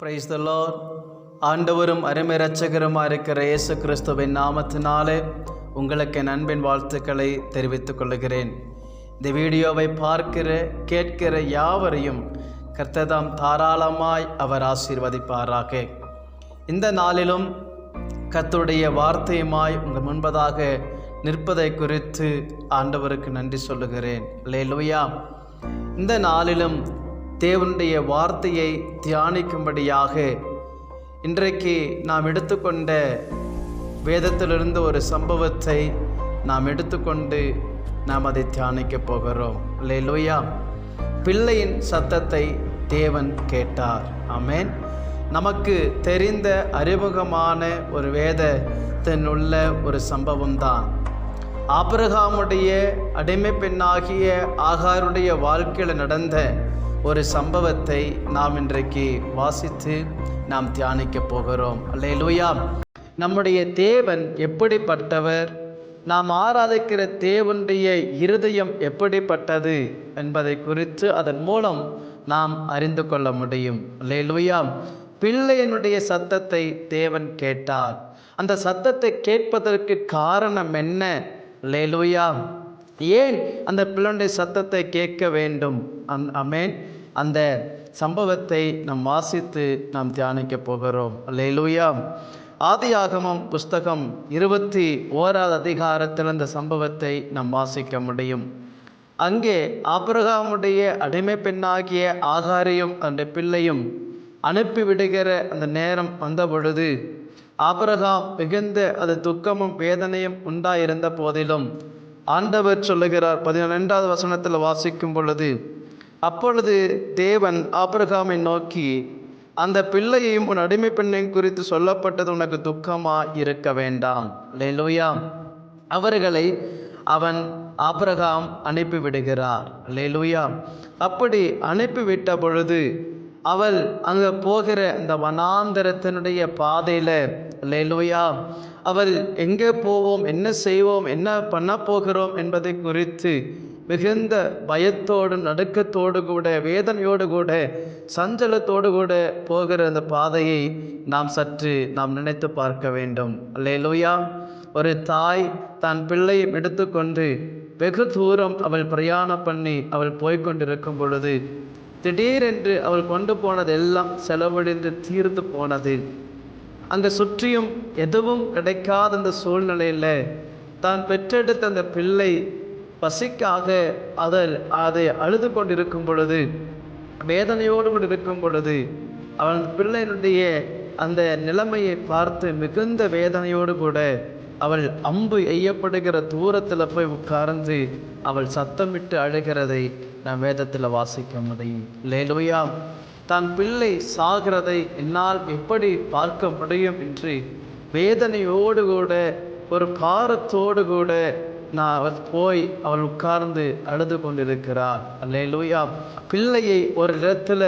Praise the Lord ஆண்டவரும் அருமை இரட்சகருமாக இருக்கிற இயேசு கிறிஸ்துவின் நாமத்தினாலே உங்களுக்கு நண்பின் வாழ்த்துக்களை தெரிவித்துக் கொள்கிறேன். இந்த வீடியோவை பார்க்கிற கேட்கிற யாவரையும் கர்த்ததாம் தாராளமாய் அவர் ஆசீர்வதிப்பாராக. இந்த நாளிலும் கத்துடைய வார்த்தையுமாய் உங்கள் முன்பதாக நிற்பதை குறித்து ஆண்டவருக்கு நன்றி சொல்லுகிறேன். லேலுயா இந்த நாளிலும் தேவனுடைய வார்த்தையை தியானிக்கும்படியாக இன்றைக்கு நாம் எடுத்துக்கொண்ட வேதத்திலிருந்து ஒரு சம்பவத்தை நாம் எடுத்துக்கொண்டு நாம் அதை தியானிக்க போகிறோம். இல்லை லோயா பிள்ளையின் சத்தத்தை தேவன் கேட்டார். ஆமேன். நமக்கு தெரிந்த அறிமுகமான ஒரு வேதத்தின் உள்ள ஒரு சம்பவம் தான் ஆபிரகாமுடைய அடிமை பெண்ணாகிய ஆகாருடைய வாழ்க்கையில் நடந்த ஒரு சம்பவத்தை நாம் இன்றைக்கு வாசித்து நாம் தியானிக்க போகிறோம். அல்லேலூயா. நம்முடைய தேவன் எப்படிப்பட்டவர்? நாம் ஆராதிக்கிற தேவனுடைய இருதயம் எப்படிப்பட்டது என்பதை குறித்து அதன் மூலம் நாம் அறிந்து கொள்ள முடியும். லேலுயாம் பிள்ளையனுடைய சத்தத்தை தேவன் கேட்டார். அந்த சத்தத்தை கேட்பதற்கு காரணம் என்ன? லேலுயாம் ஏன் அந்த பிள்ளைனுடைய சத்தத்தை கேட்க வேண்டும்? அமேன் அந்த சம்பவத்தை நாம் வாசித்து நாம் தியானிக்க போகிறோம். லேலுயா ஆதியாகமம் புஸ்தகம் இருபத்தி ஓராவது அதிகாரத்தில் அந்த சம்பவத்தை நாம் வாசிக்க முடியும். அங்கே ஆபிரகாமுடைய அடிமை பெண்ணாகிய ஆகாரையும் அந்த பிள்ளையும் அனுப்பிவிடுகிற அந்த நேரம் வந்த பொழுது ஆபிரகாம் மிகுந்த அது துக்கமும் வேதனையும் உண்டாயிருந்த போதிலும் ஆண்டவர் சொல்லுகிறார். பதினெண்டாவது வசனத்தில் வாசிக்கும் பொழுது அப்பொழுது தேவன் ஆபிரகாமை நோக்கி அந்த பிள்ளையையும் உன் அடிமை பெண்ணையும் குறித்து சொல்லப்பட்டது உனக்கு துக்கமா இருக்க வேண்டாம். லேலோயா அவர்களை அவன் ஆபிரகாம் அனுப்பிவிடுகிறார். லேலூயா அப்படி அனுப்பிவிட்ட பொழுது அவள் அங்கே போகிற அந்த வனாந்தரத்தினுடைய பாதையில் லேலூயா அவள் எங்கே போவோம்? என்ன செய்வோம்? என்ன பண்ண போகிறோம்? என்பதை குறித்து மிகுந்த பயத்தோடு நடுக்கத்தோடு கூட வேதனையோடு கூட சஞ்சலத்தோடு கூட போகிற அந்த பாதையை நாம் சற்று நாம் நினைத்து பார்க்க வேண்டும். லேலூயா ஒரு தாய் தன் பிள்ளையை எடுத்துக்கொண்டு வெகு தூரம் அவள் பிரயாணம் பண்ணி அவள் போய்கொண்டிருக்கும் பொழுது திடீரென்று அவள் கொண்டு போனது எல்லாம் செலவழிந்து தீர்ந்து போனது. அங்கே சுற்றியும் எதுவும் கிடைக்காத அந்த சூழ்நிலையில் தான் பெற்றெடுத்த அந்த பிள்ளை பசிக்காக அதல் அதை அழுது கொண்டிருக்கும் பொழுது வேதனையோடு கூட இருக்கும் பொழுது அவன் பிள்ளையினுடைய அந்த நிலைமையை பார்த்து மிகுந்த வேதனையோடு கூட அவள் அம்பு எய்யப்படுகிற தூரத்தில் போய் உட்கார்ந்து அவள் சத்தமிட்டு அழுகிறதை நாம் வேதத்தில் வாசிக்க முடியும். லேலுயா தான் பிள்ளை சாகிறதை என்னால் எப்படி பார்க்க முடியும் என்று வேதனையோடு கூட ஒரு பாரத்தோடு கூட நான் அவர் போய் அவள் உட்கார்ந்து அழுது கொண்டிருக்கிறார். அல்லேலூயா. பிள்ளையை ஒரு இடத்துல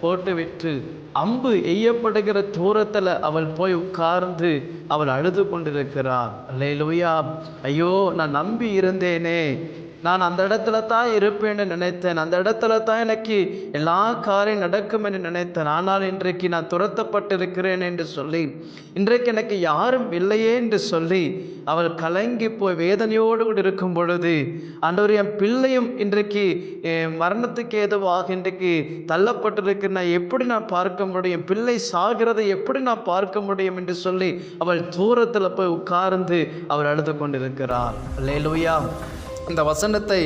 போட்டுவிட்டு அம்பு எய்யப்படுகிற தூரத்தில் அவள் போய் உட்கார்ந்து அவள் அழுது கொண்டிருக்கிறார். அல்லேலூயா. ஐயோ நான் நம்பி இருந்தேனே. நான் அந்த இடத்துல தான் இருப்பேன்னு நினைத்தேன். அந்த இடத்துல தான் எனக்கு எல்லா காரியம் நடக்கும் என்று நினைத்தேன். ஆனால் இன்றைக்கு நான் துரத்தப்பட்டிருக்கிறேன் என்று சொல்லி இன்றைக்கு எனக்கு யாரும் இல்லையே என்று சொல்லி அவள் கலங்கி போய் வேதனையோடு கூட இருக்கும் பொழுது ஆண்டவர் என் பிள்ளையும் இன்றைக்கு மரணத்துக்கு ஏதுவாக இன்றைக்கு தள்ளப்பட்டிருக்கு நான் எப்படி நான் பார்க்க முடியும்? பிள்ளை சாகிறதை எப்படி நான் பார்க்க முடியும் என்று சொல்லி அவள் தூரத்தில் போய் உட்கார்ந்து அவள் அழுது கொண்டிருக்கிறார் லேலுயா இந்த வசனத்தை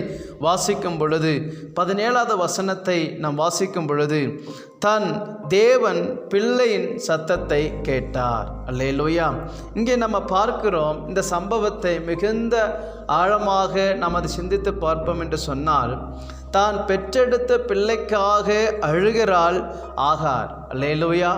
வாசிக்கும் பொழுது பதினேழாவது வசனத்தை நாம் வாசிக்கும் பொழுது தன் தேவன் பிள்ளையின் சத்தத்தை கேட்டார். அல்லேலூயா. இங்கே நம்ம பார்க்கிறோம் இந்த சம்பவத்தை மிகுந்த ஆழமாக நாம் அதை சிந்தித்து பார்ப்போம் என்று சொன்னால் தான் பெற்றெடுத்த பிள்ளைக்காக அழுகிறாள் ஆகார். அல்லேலூயா.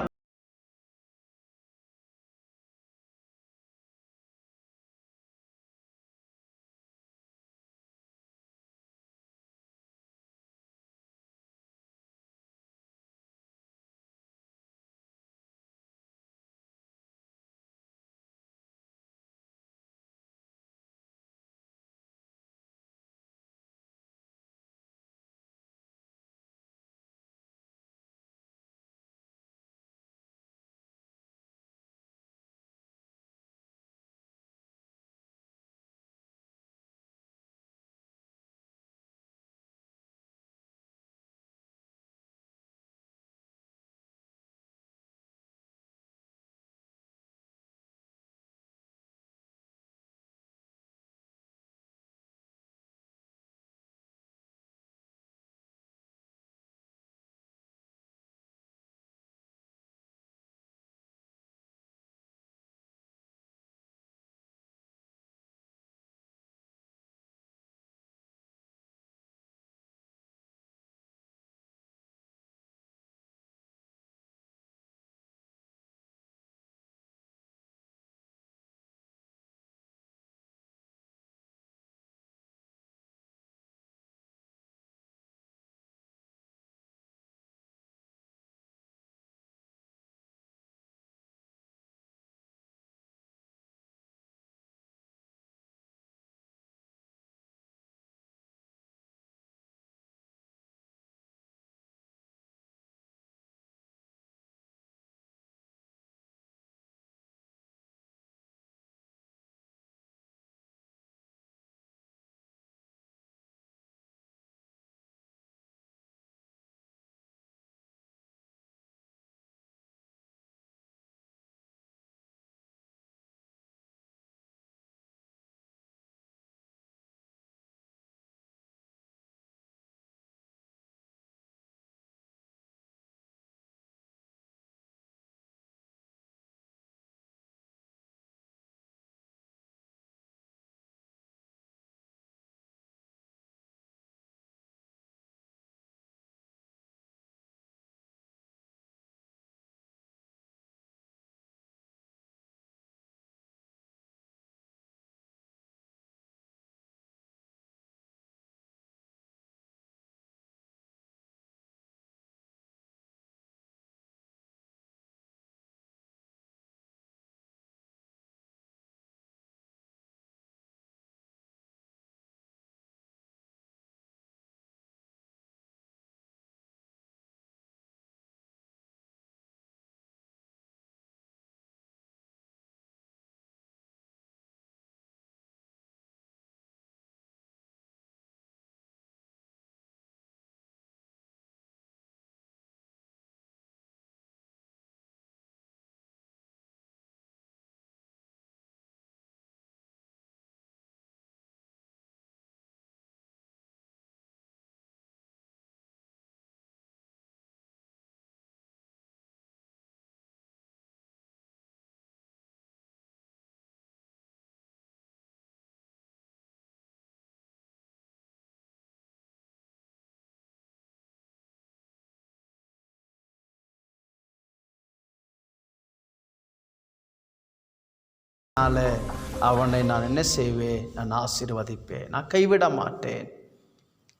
அதனால் அவனை நான் என்ன செய்வேன்? நான் ஆசீர்வதிப்பேன். நான் கைவிட மாட்டேன்.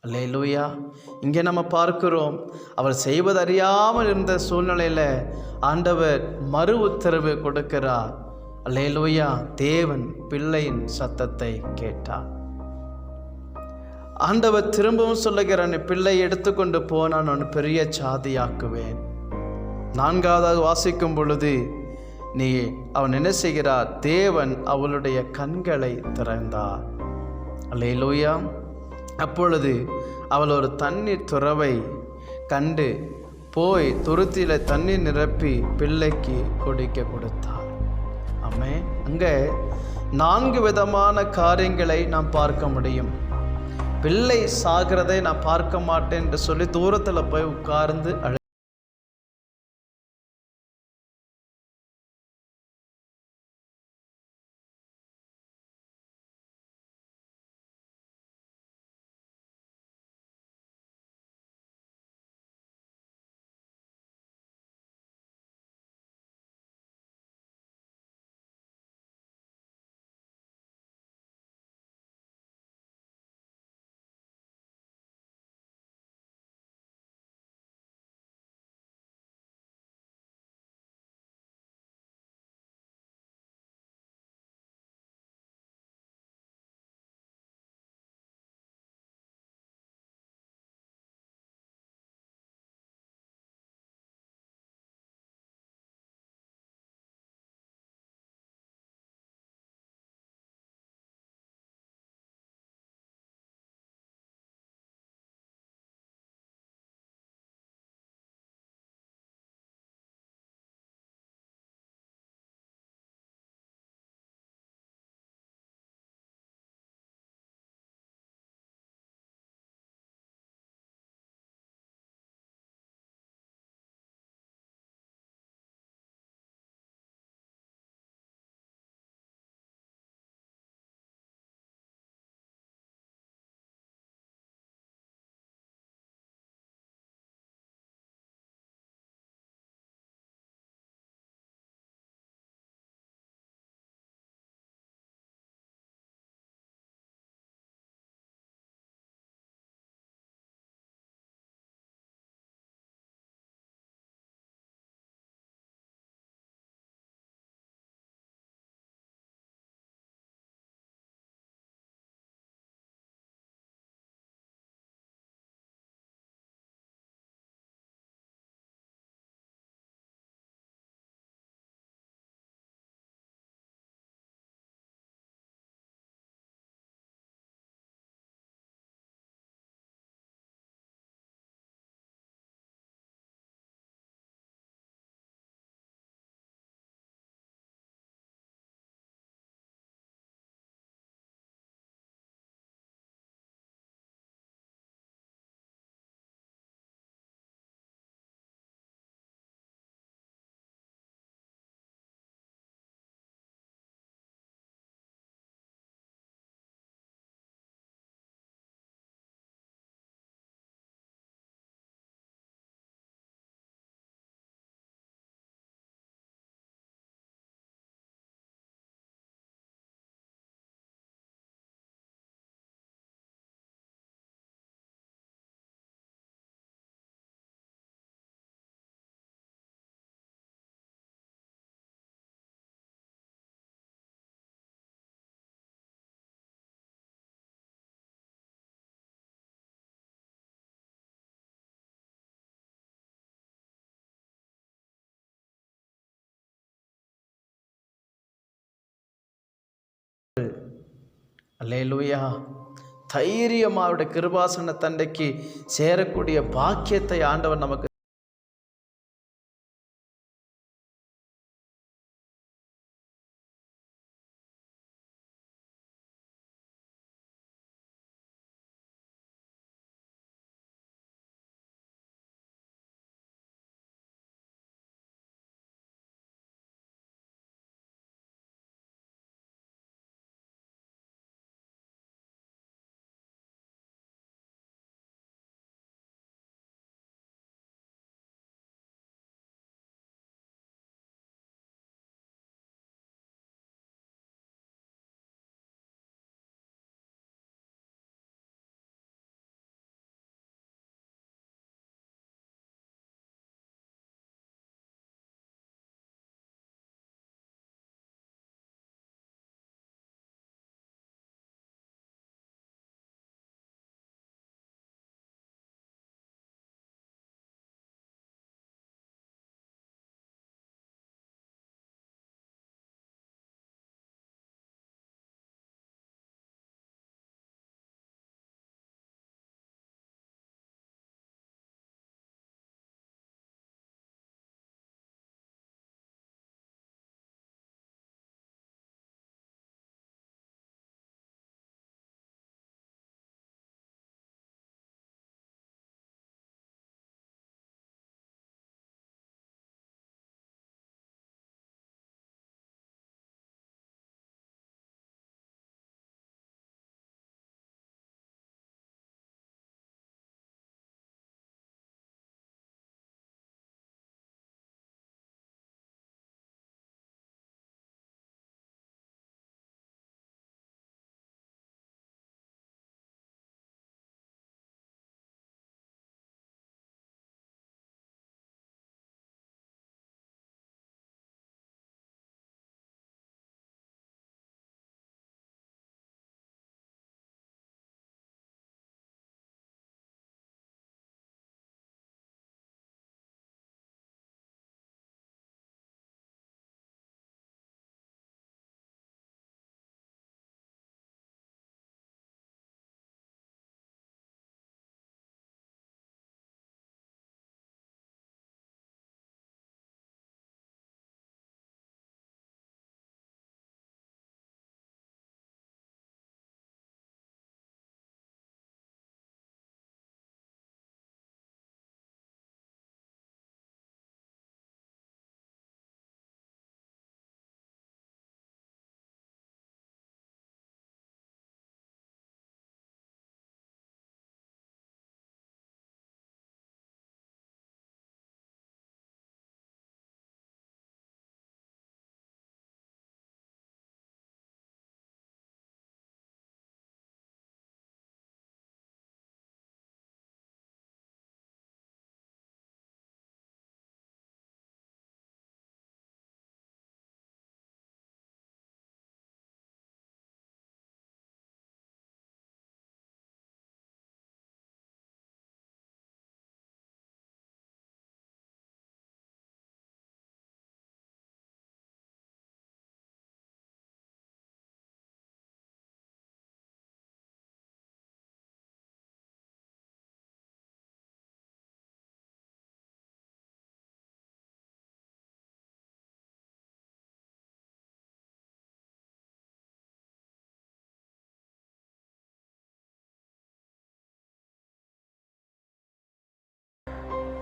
அல்லேலூயா. இங்கே நம்ம பார்க்கிறோம் அவர் செய்வது அறியாமல் இருந்த சூழ்நிலையில் ஆண்டவர் மறு உத்தரவு கொடுக்கிறார். அல்லேலூயா. தேவன் பிள்ளையின் சத்தத்தை கேட்டார். ஆண்டவர் திரும்பவும் சொல்லுகிறான் பிள்ளை எடுத்துக்கொண்டு போனான் நான் பெரிய சாதியாக்குவேன் நான்காவதாக வாசிக்கும் பொழுது நீ அவன் என்ன செய்கிறார்? தேவன் அவளுடைய கண்களை திறந்தார். அல்லேலூயா. அப்பொழுது அவள் ஒரு தண்ணீர் துறவை கண்டு போய் துருத்தியில் தண்ணீர் நிரப்பி பிள்ளைக்கு குடிக்க கொடுத்தார் ஆமே அங்கே நான்கு விதமான காரியங்களை நாம் பார்க்க முடியும். பிள்ளை சாகிறதை நான் பார்க்க மாட்டேன் என்று சொல்லி தூரத்தில் போய் உட்கார்ந்து அழு அல்லேலூயா. தைரியமாக அவருடைய கிருபாசன தண்டைக்கு சேரக்கூடிய பாக்கியத்தை ஆண்டவர் நமக்கு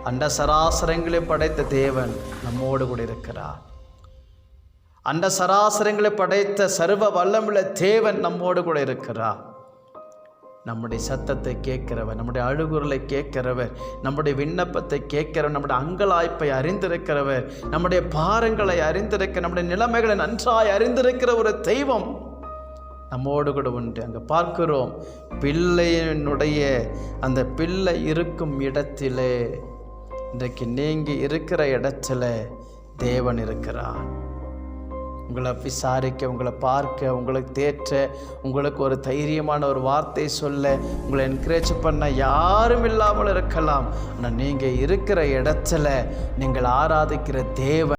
அண்ட சராசரங்களை படைத்த தேவன் நம்மோடு கூட இருக்கிறார். அண்ட சராசரங்களை படைத்த சர்வ வல்லமுள்ள தேவன் நம்மோடு கூட இருக்கிறார். நம்முடைய சத்தத்தை கேட்கிறவர் நம்முடைய அழுகுரலை கேட்கிறவர் நம்முடைய விண்ணப்பத்தை கேட்கிறவர் நம்முடைய அங்கலாய்ப்பை அறிந்திருக்கிறவர் நம்முடைய பாரங்களை அறிந்திருக்க நம்முடைய நிலைமைகளை நன்றாய் அறிந்திருக்கிற ஒரு தெய்வம் நம்மோடு கூட உண்டு. அங்கே பார்க்கிறோம் பிள்ளையினுடைய அந்த பிள்ளை இருக்கும் இடத்திலே இன்றைக்கு நீங்கள் இருக்கிற இடத்துல தேவன் இருக்கிறார். உங்களை விசாரிக்க உங்களை பார்க்க உங்களுக்கு தேற்ற உங்களுக்கு ஒரு தைரியமான ஒரு வார்த்தை சொல்ல உங்களை என்கரேஜ் பண்ண யாரும் இல்லாமல் இருக்கலாம். ஆனால் நீங்கள் இருக்கிற இடத்துல நீங்கள் ஆராதிக்கிற தேவன்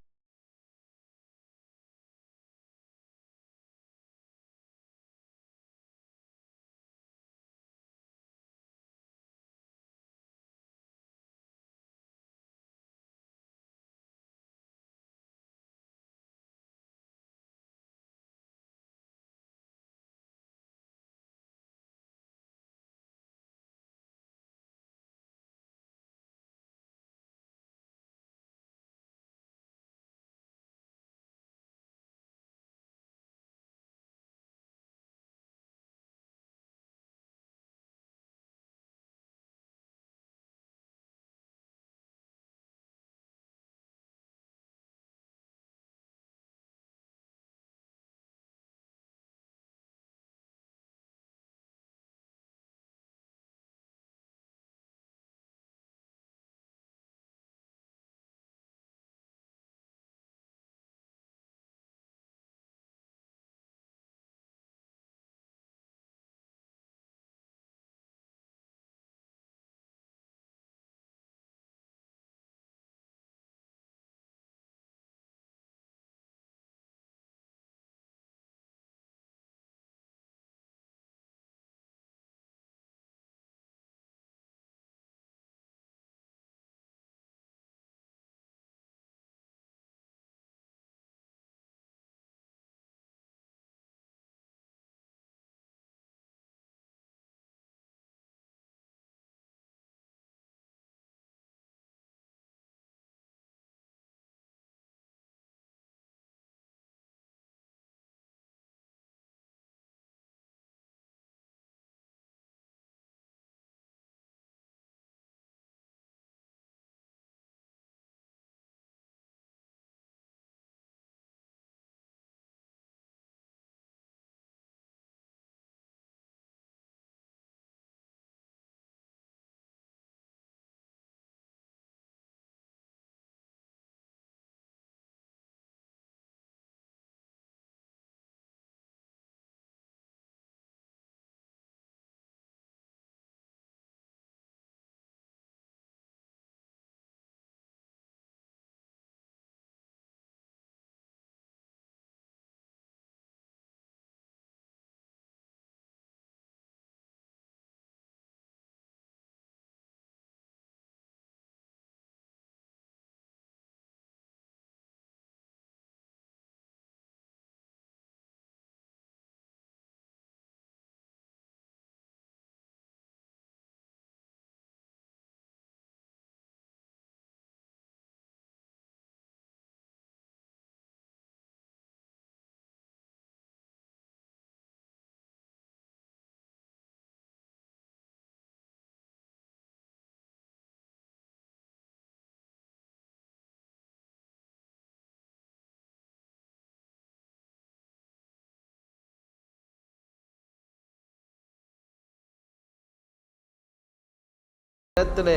இடத்திலே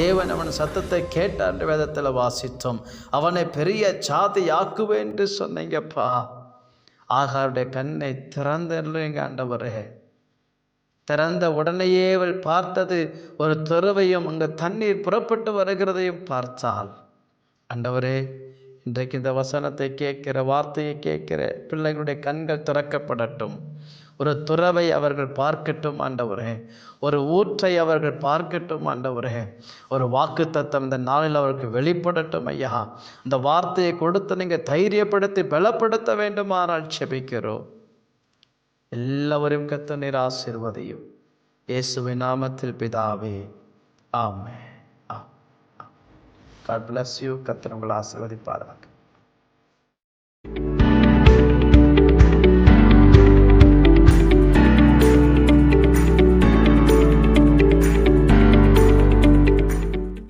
தேவன் அவன் சத்தத்தை கேட்டான் வேதத்தில் வாசித்தோம். அவனை பெரிய சாதியாக்குவேன் என்று சொன்னீங்கப்பா. ஆகாருடைய கண்ணை திறந்தல்லுங்க ஆண்டவரே. திறந்த உடனேயே அவள் பார்த்தது ஒரு துறவையும் அங்கே தண்ணீர் புறப்பட்டு வருகிறதையும் பார்த்தாள். ஆண்டவரே இன்றைக்கு இந்த வசனத்தை கேட்கிற வார்த்தையை கேட்கிற பிள்ளைகளுடைய கண்கள் திறக்கப்படட்டும். ஒரு துறவை அவர்கள் பார்க்கட்டும் ஆண்டவரே. ஒரு ஊற்றை அவர்கள் பார்க்கட்டும் ஆண்டவரே. ஒரு வாக்கு தத்தம் இந்த நாளில் அவருக்கு வெளிப்படட்டும் ஐயா. இந்த வார்த்தையை கொடுத்து நீங்கள் தைரியப்படுத்தி பலப்படுத்த வேண்டுமானால் செபிக்கிறோம். எல்லாவரையும் கத்த நீர் ஆசீர்வதியும். நாமத்தில் பிதாவே. ஆமே ஆ காட் பிளஸ் யூ கத்தர் உங்களை ஆசிர்வதிப்பார்கள்